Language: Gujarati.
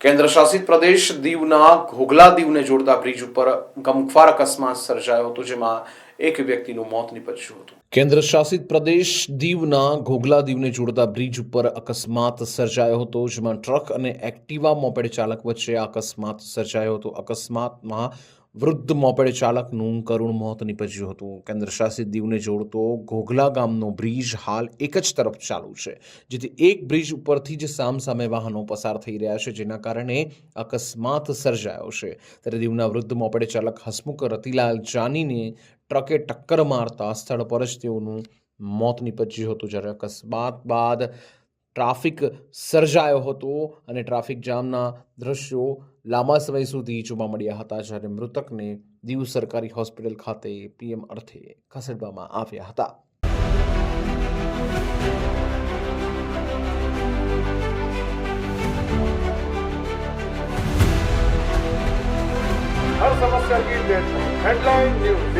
કેન્દ્ર શાસિત પ્રદેશ દીવના ઘોઘલા દીવને જોડતા બ્રિજ ઉપર ગમખ્વાર અકસ્માત સર્જાયો હતો, જેમાં એક વ્યક્તિનું મોત નીપજ્યું હતું. કેન્દ્ર શાસિત પ્રદેશ દીવના ઘોઘલા દીવને જોડતા બ્રિજ ઉપર અકસ્માત સર્જાયો હતો, જેમાં ટ્રક અને એક્ટિવા મોપેડ ચાલક વચ્ચે અકસ્માત સર્જાયો હતો. અકસ્માતમાં વૃદ્ધ મોપેડ ચાલકનું કરુણ મોત નીપજ્યું હતું. કેન્દ્રશાસિત દીવને જોડતો ઘોઘલા ગામનો બ્રિજ હાલ એક જ તરફ ચાલુ છે, જેથી એક બ્રિજ ઉપરથી જ સામસામે વાહનો પસાર થઈ રહ્યા છે, જેના કારણે અકસ્માત સર્જાયો છે. ત્યારે દીવના વૃદ્ધ મોપેડ ચાલક હસમુખ રતિલાલ જાનીને ટ્રકે ટક્કર મારતા સ્થળ પર જ તેઓનું મોત નીપજ્યું હતું. જ્યારે અકસ્માત બાદ ટ્રાફિક સર્જાયો હતો અને ટ્રાફિક જામના દ્રશ્યો લાંબા સમય સુધી જોવા મળ્યા હતા જ્યારે મૃતકને દીવ સરકારી હોસ્પિટલ ખાતે પીએમ અર્થે ખસેડવામાં આવ્યા હતા. હર સમસ્યા હેડલાઇન ન્યૂઝ